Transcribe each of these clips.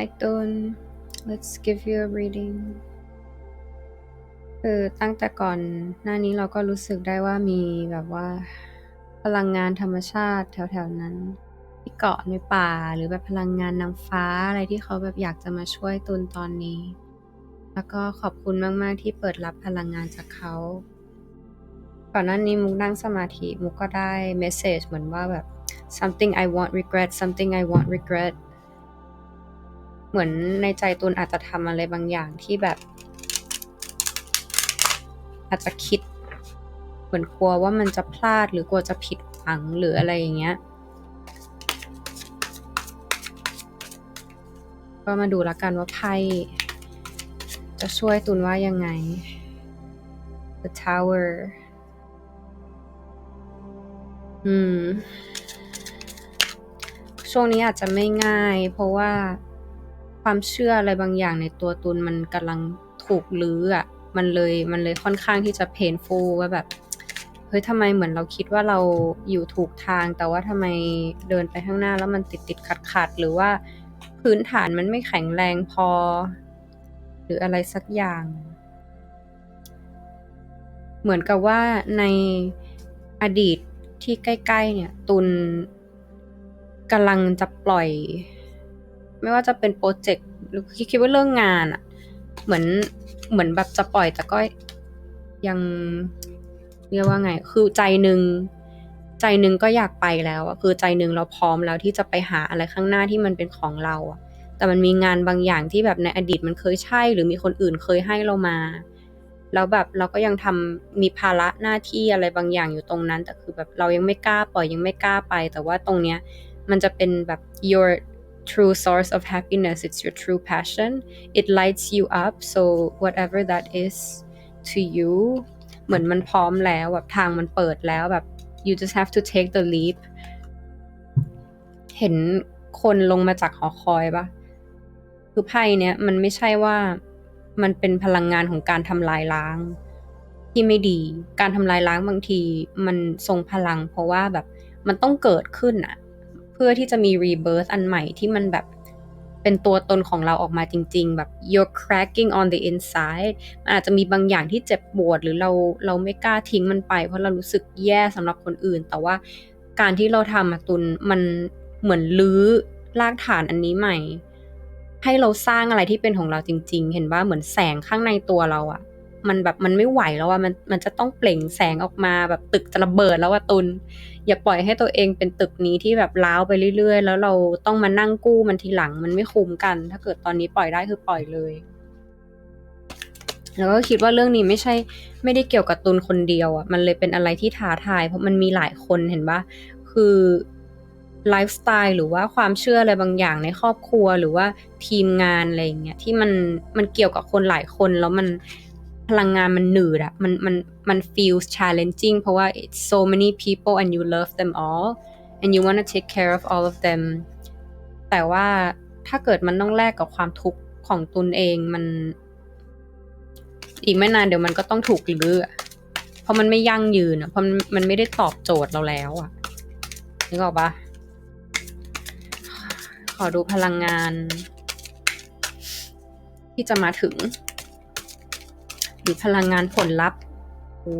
Hi Tun let's give you a reading คือตั้งแต่ก่อนหน้านี้เราก็รู้สึกได้ว่ามีแบบว่า พลังงานธรรมชาติแถวๆนั้น ที่เกาะในป่าหรือแบบพลังงานนางฟ้าอะไรที่เขาแบบอยากจะมาช่วยตุนตอนนี้ แล้วก็ขอบคุณมากๆที่เปิดรับพลังงานจากเขา ก่อนหน้านี้มุกนั่งสมาธิมุกก็ได้เมสเซจเหมือนว่าแบบ something I want regret something I want regret เหมือนในใจตุนอาจจะทำอะไรบางอย่างที่แบบ อาจจะคิด เหมือนกลัวว่ามันจะพลาดหรือกลัวจะผิดหวังหรืออะไรอย่างเงี้ย ก็มาดูล้วกันว่าไพ่จะช่วยตุนว่ายังไง The Tower อืม ช่วงนี้อาจจะไม่ง่ายเพราะว่า ความเชื่ออะไรบางอย่างในตัวตุนมันกำลังถูกลื้ออะมันเลยมันเลยค่อนข้างที่จะเพนฟูว่าแบบเฮ้ยทำไมเหมือนเราคิดว่าเราอยู่ถูกทาง แต่ว่าทำไมเดินไปข้างหน้าแล้วมันติดติดขัดขัดหรือว่าพื้นฐานมันไม่แข็งแรงพอ หรืออะไรสักอย่าง เหมือนกับว่าในอดีตที่ใกล้ ๆ เนี่ย ตุนกำลังจะปล่อย ไม่ว่าจะเป็นโปรเจกต์หรือคิดว่าเรื่องงานอะเหมือนเหมือนแบบจะปล่อยแต่ก็ยังเรียกว่าไง คือใจหนึ่งใจหนึ่งก็อยากไปแล้วอะคือใจหนึ่งเราพร้อมแล้วที่จะไปหาอะไรข้างหน้าที่มันเป็นของเราอะแต่มันมีงานบางอย่างที่แบบในอดีตมันเคยใช่ หรือมีคนอื่นเคยให้เรามา แล้วแบบเราก็ยังทำมีภาระหน้าที่อะไรบางอย่างอยู่ตรงนั้น แต่คือแบบเรายังไม่กล้าปล่อยยังไม่กล้าไป แต่ว่าตรงเนี้ยมันจะเป็นแบบ your true source of happiness it's your true passion it lights you up so whatever that is to you เหมือนมันพร้อมแล้วแบบทางมันเปิดแล้วแบบ you just have to take the leap เห็นคนลงมาจากหอคอยปะคือไพ่เนี้ยมันไม่ใช่ว่ามันเป็นพลังงานของการทำลายล้าง ที่ไม่ดี การทำลายล้างบางที มันทรงพลัง เพราะว่าแบบมันต้องเกิดขึ้นอะ พื่อที่จะมี rebirth อันใหม่ที่มันแบบเป็นตัวตนของเราออกมาจริง ๆ แบบ you're cracking on the inside มันอาจจะมีบางอย่างที่เจ็บปวด หรือเราเราไม่กล้าทิ้งมันไป เพราะเรารู้สึกแย่สำหรับคนอื่น แต่ว่าการที่เราทำอะตุนมันเหมือนลื้อรากฐานอันนี้ใหม่ ให้เราสร้างอะไรที่เป็นของเราจริง ๆ เห็นว่าเหมือนแสงข้างในตัวเราอะมันแบบมันไม่ไหวแล้วอะมันมันจะต้องเปล่งแสงออกมาแบบตึกจะระเบิดแล้วอะตุน อย่าปล่อยให้ตัวเองเป็นตึกนี้ที่แบบล้าวไปเรื่อยๆ แล้วเราต้องมานั่งกู้มันทีหลังมันไม่คุ้มกัน ถ้าเกิดตอนนี้ปล่อยได้คือปล่อยเลย แล้วก็คิดว่าเรื่องนี้ไม่ใช่ ไม่ได้เกี่ยวกับตุนคนเดียวอะ มันเลยเป็นอะไรที่ท้าทาย เพราะมันมีหลายคนเห็นปะคือไลฟ์สไตล์หรือว่าความเชื่ออะไรบางอย่างในครอบครัวหรือว่าทีมงานอะไรอย่างเงี้ยที่มันมันเกี่ยวกับคนหลายคนแล้วมัน พลังงานมันหนืดอะมันมันมัน feels challenging เพราะว่า it's so many people and you love them all and you want to take care of all of them แต่ว่าถ้าเกิดมันต้องแลกกับความทุกข์ของตนเองมัน อีกไม่นานเดี๋ยวมันก็ต้องถูกลื้อเพราะมันไม่ยั่งยืนอะเพราะมันมันไม่ได้ตอบโจทย์เราแล้วอะนึกออกปะขอดูพลังงาน ที่จะมาถึง รือพลังงานผลลัพธ์โอ้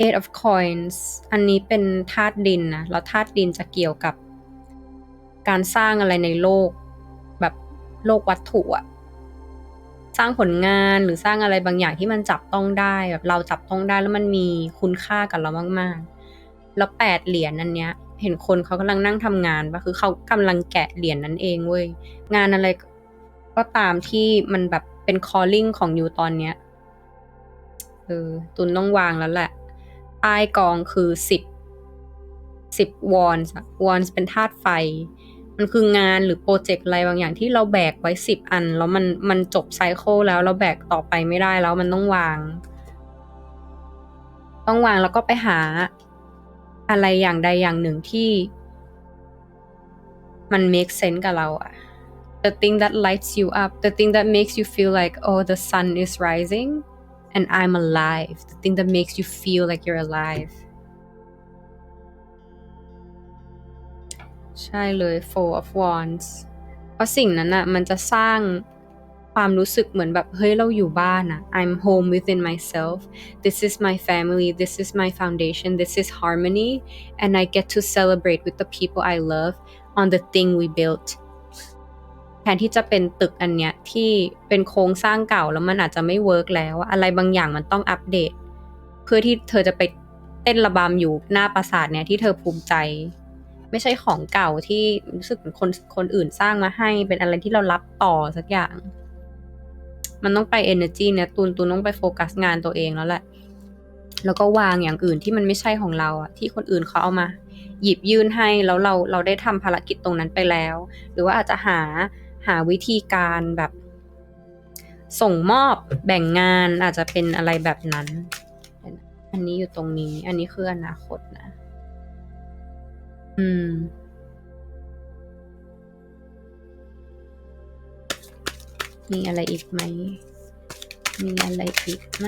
Eight of Coins อันนี้เป็นธาตุดินนะแล้วธาตุดินจะเกี่ยวกับ การสร้างอะไรในโลก แบบโลกวัตถุอะสร้างผลงานหรือสร้างอะไรบางอย่างที่มันจับต้องได้แบบเราจับต้องได้แล้วมันมีคุณค่ากับเรามากๆ แล้วแปดเหรียญอันเนี้ย เห็นคนเขากำลังนั่งทำงานปะคือเขากำลังแกะเหรียญนั้นเองเว้ยงานอะไร ก็ตามที่มันแบบเป็น calling ของอยู่ตอนเนี้ยเออตุนต้องวางแล้วแหละใต้กองคือสิบสิบวอนส์วอนส์เป็นธาตุไฟ มันคืองานหรือโปรเจกต์อะไรบางอย่างที่เราแบกไว้สิบอัน แล้วมันมันจบไซเคิลแล้วเราแบกต่อไปไม่ได้แล้วมันต้องวาง ต้องวางแล้วก็ไปหาอะไรอย่างใดอย่างหนึ่งที่ มัน make sense กับเราอะ the thing that lights you up the thing that makes you feel like oh the sun is rising and I'm alive the thing that makes you feel like you're alive ใช่เลย four of wands เพราะสิ่งนั้นอะมันจะสร้างความรู้สึกเหมือนแบบ เฮ้ย เราอยู่บ้านอะ I'm home within myself this is my family this is my foundation this is harmony and I get to celebrate with the people I love on the thing we built แทนที่จะเป็นตึกอันเนี้ยที่เป็นโครงสร้างเก่าแล้วมันอาจจะไม่เวิร์กแล้วอะไรบางอย่างมันต้องอัปเดต เพื่อที่เธอจะไปเต้นระบำอยู่หน้าปราสาทเนี่ยที่เธอภูมิใจ ไม่ใช่ของเก่าที่รู้สึกเหมือนคนคนอื่นสร้างมาให้เป็นอะไรที่เรารับต่อสักอย่าง มันต้องไป energy เนี่ยตูนตูนต้องไปโฟกัสงานตัวเองแล้วแหละแล้วก็วางอย่างอื่นที่มันไม่ใช่ของเราอะที่คนอื่นเขาเอามา หยิบยื่นให้แล้วเราเราได้ทำภารกิจตรงนั้นไปแล้ว หรือว่าอาจจะหา หาวิธีการแบบ ส่งมอบแบ่งงานอาจจะเป็นอะไรแบบนั้น อันนี้อยู่ตรงนี้ อันนี้คืออนาคตนะ อืมมีอะไรอีกไหม มีอะไรอีกไหม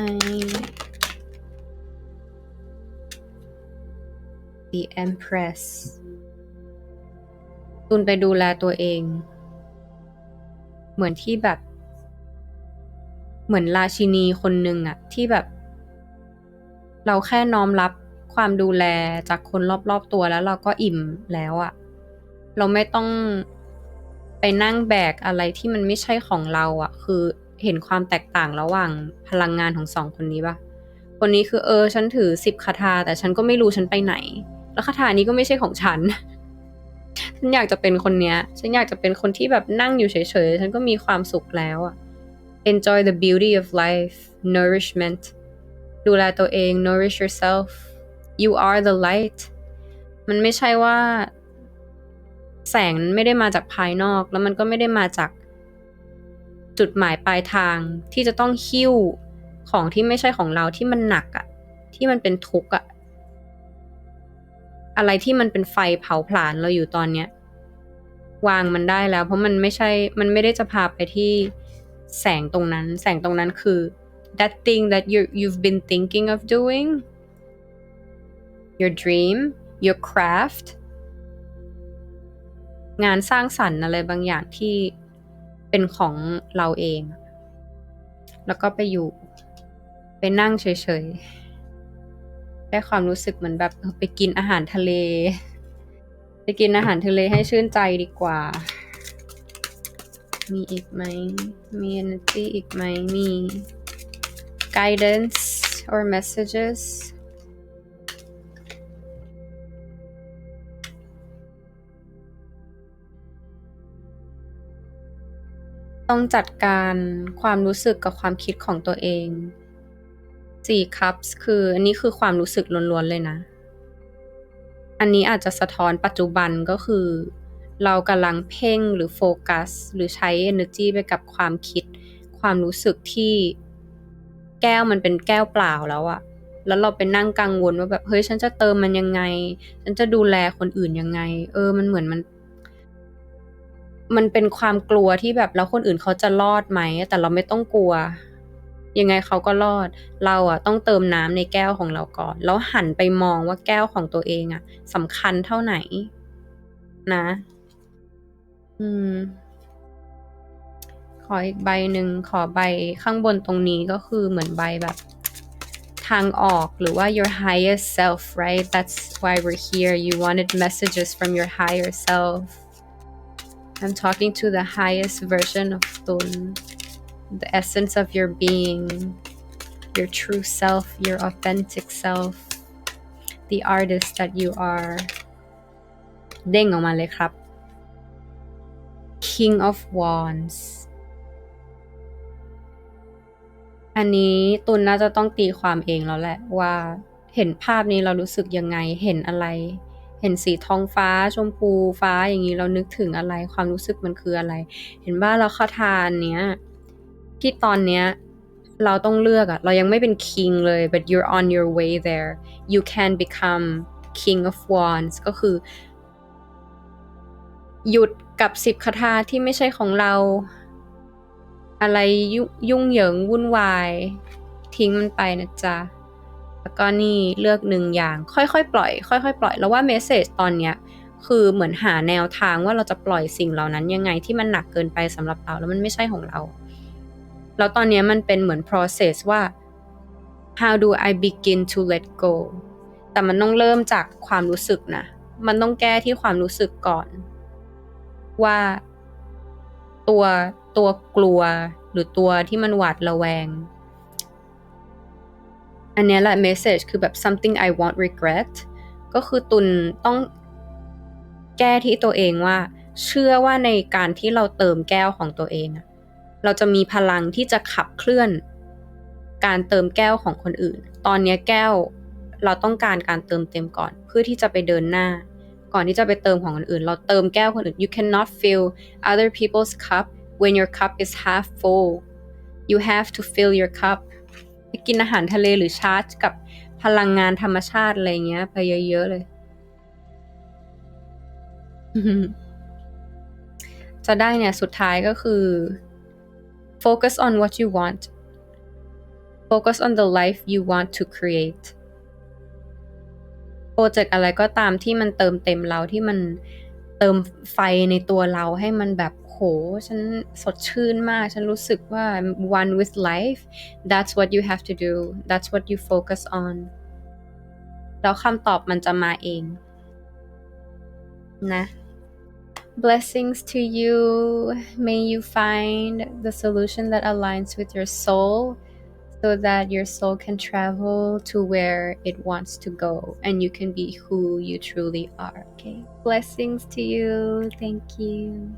The Empress ตุนไปดูแลตัวเอง เหมือนที่แบบ เหมือนราชินีคนหนึ่งอะที่แบบ เราแค่น้อมรับความดูแลจากคนรอบๆตัวแล้วเราก็อิ่มแล้วอะเราไม่ต้องไปนั่งแบกอะไรที่มันไม่ใช่ของเราอะคือเห็นความแตกต่างระหว่างพลังงานของสองคนนี้ปะคนนี้คือเออ ฉันถือสิบคาถาแต่ฉันก็ไม่รู้ฉันไปไหน แล้วคาถานี้ก็ไม่ใช่ของฉัน ฉันอยากจะเป็นคนเนี้ย ฉันอยากจะเป็นคนที่แบบนั่งอยู่เฉยๆ ฉันก็มีความสุขแล้วอะ enjoy the beauty of life nourishment ดูแลตัวเอง nourish yourself you are the light มันไม่ใช่ว่า แสงไม่ได้มาจากภายนอก แล้วมันก็ไม่ได้มาจากจุดหมายปลายทางที่จะต้องหิ้วของที่ไม่ใช่ของเราที่มันหนักอะที่มันเป็นทุกข์อะ อะไรที่มันเป็นไฟเผาผลาญเราอยู่ตอนเนี้ย วางมันได้แล้ว เพราะมันไม่ใช่ มันไม่ได้จะพาไปที่แสงตรงนั้น แสงตรงนั้นคือ that thing that you you've been thinking of doing your dream your craft งานสร้างสรรค์อะไรบางอย่างที่เป็นของเราเอง แล้วก็ไปอยู่ ไปนั่งเฉยๆ ได้ความรู้สึกเหมือนแบบไปกินอาหารทะเล ไปกินอาหารทะเลให้ชื่นใจดีกว่า มีอีกไหม มี energy อีกไหม มี guidance or messages ต้องจัดการความรู้สึกกับความคิดของตัวเอง สี่คัพคืออันนี้คือความรู้สึกล้วนๆเลยนะ อันนี้อาจจะสะท้อนปัจจุบันก็คือ เรากำลังเพ่งหรือโฟกัส หรือใช้ energy ไปกับความคิด ความรู้สึกที่แก้วมันเป็นแก้วเปล่าแล้วอะแล้วเราไปนั่งกังวลว่าแบบเฮ้ยฉันจะเติมมันยังไง ฉันจะดูแลคนอื่นยังไง เออ มันเหมือนมัน มันเป็นความกลัวที่แบบแล้วคนอื่นเขาจะรอดไหม แต่เราไม่ต้องกลัว ยังไงเขาก็รอด เราอะต้องเติมน้ำในแก้วของเราก่อน แล้วหันไปมองว่าแก้วของตัวเองอะสำคัญเท่าไหน นะ อืม ขออีกใบหนึ่งขอใบข้างบนตรงนี้ก็คือเหมือนใบแบบทางออกหรือว่า your highest self right that's why we're here you wanted messages from your higher self I'm talking to the highest version of Tun the essence of your being your true self your authentic self the artist that you are เด้งออกมาเลยครับ King of Wands อันนี้ตุนน่าจะต้องตีความเองแล้วแหละว่าเห็นภาพนี้เรารู้สึกยังไง เห็นอะไร เห็นสีทองฟ้า ชมพูฟ้าอย่างนี้เรานึกถึงอะไร ความรู้สึกมันคืออะไร เห็นว่าเราคาทานเนี้ย ที่ตอนเนี้ยเราต้องเลือกอะเรายังไม่เป็น king เลย but you're on your way there you can become king of wands ก็คือ หยุดกับสิบคาถาที่ไม่ใช่ของเรา อะไรยุยุ่งเหยิงวุ่นวาย ทิ้งมันไปนะจ๊ะ แล้วก็นี่เลือกหนึ่งอย่าง ค่อยๆปล่อย ค่อยๆปล่อย แล้วว่าเมสเซจตอนเนี้ยคือเหมือนหาแนวทางว่าเราจะปล่อยสิ่งเหล่านั้นยังไงที่มันหนักเกินไปสำหรับเราแล้วมันไม่ใช่ของเรา แล้วตอนนี้มันเป็นเหมือน process ว่า how do I begin to let go แต่มันต้องเริ่มจากความรู้สึกนะ มันต้องแก้ที่ความรู้สึกก่อน ว่าตัวตัวกลัวหรือตัวที่มันหวาดระแวง อันนี้แหละ message คือแบบ something I won't regret ก็คือตุนต้องแก้ที่ตัวเองว่า เชื่อว่าในการที่เราเติมแก้วของตัวเองอะ เราจะมีพลังที่จะขับเคลื่อน การเติมแก้วของคนอื่น ตอนนี้แก้วเราต้องการการเติมเต็มก่อน เพื่อที่จะไปเดินหน้า ก่อนที่จะไปเติมของคนอื่น เราเติมแก้วคนอื่น you cannot fill other people's cup when your cup is half full you have to fill your cup ไปกินอาหารทะเลหรือชาร์จกับพลังงานธรรมชาติอะไรเงี้ย ไปเยอะ ๆ เลย จะได้เนี่ยสุดท้ายก็คือ focus on what you want focus on the life you want to create โปรเจกต์อะไรก็ตามที่มันเติมเต็มเราที่มันเติมไฟในตัวเราให้มันแบบโห ฉันสดชื่นมาก ฉันรู้สึกว่า one with life that's what you have to do that's what you focus on แล้วคำตอบมันจะมาเอง นะ Blessings to you. May you find the solution that aligns with your soul so that your soul can travel to where it wants to go and you can be who you truly are. Okay. Blessings to you. Thank you.